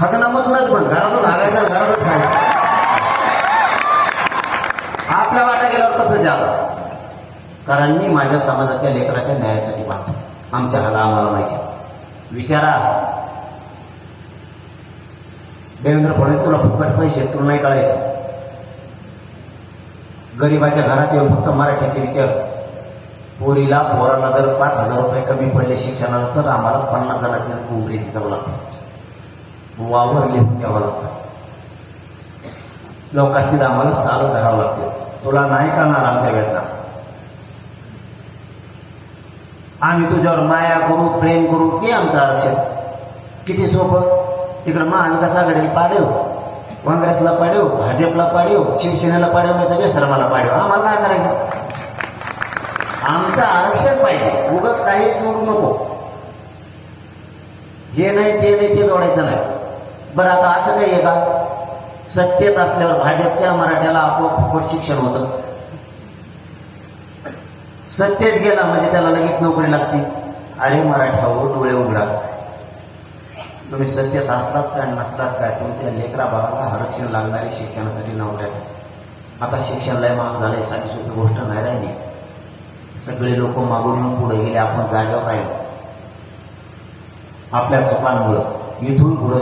हकनामतनच बंद घरातच हागायचा घरातच खायचं. आपल्या वाटा गेल्यावर तसं झालं कारण मी माझ्या समाजाच्या लेकराच्या न्यायासाठी मागतो आमच्या हाला आम्हाला माहिती विचारा. देवेंद्र फडणवीस तुला फुकट पैसे तुला नाही कळायचं. गरीबाच्या घरात येऊन फक्त मराठीचे विचार. पोरीला पोराला जर पाच हजार रुपये कमी पडले शिक्षणाला तर आम्हाला पन्नास जणांची उमरीची जाऊ लागतं. वावर लिहून द्यावं लोक असतील आम्हाला साल धरावं लागते. तुला नाही करणार आमच्या वेदना. आम्ही तुझ्यावर माया करू प्रेम करू ते आमचं आरक्षण. किती सोपं? तिकडं महाविकास आघाडीला पाडव. काँग्रेसला पाडव भाजपला पाडव शिवसेनेला पाडव नाही तर बेसरमाला पाडव. आम्हाला काय करायचं? आमचं आरक्षण पाहिजे. उगत काही जोडू नको. हे नाही ते नाही ते जोडायचं नाही. बरं आता असं काही आहे का? सत्तेत असल्यावर भाजपच्या मराठ्याला आपोआप फुकट शिक्षण होतं. सत्तेत गेला म्हणजे त्याला लगेच नोकरी लागते. अरे मराठ्यावर हो, डोळे उघडा. तुम्ही सत्तेत असलात काय नसतात काय तुमच्या लेकरा बाळाला आरक्षण लागणारे शिक्षणासाठी नोकऱ्यासाठी. आता शिक्षण लय महाग झालंय साधी सोपी गोष्ट नाही राहिली. सगळे लोक मागून येऊन पुढे गेले आपण जागेवर राहिलो. आपल्या चुकांमुळं. इथून पुढे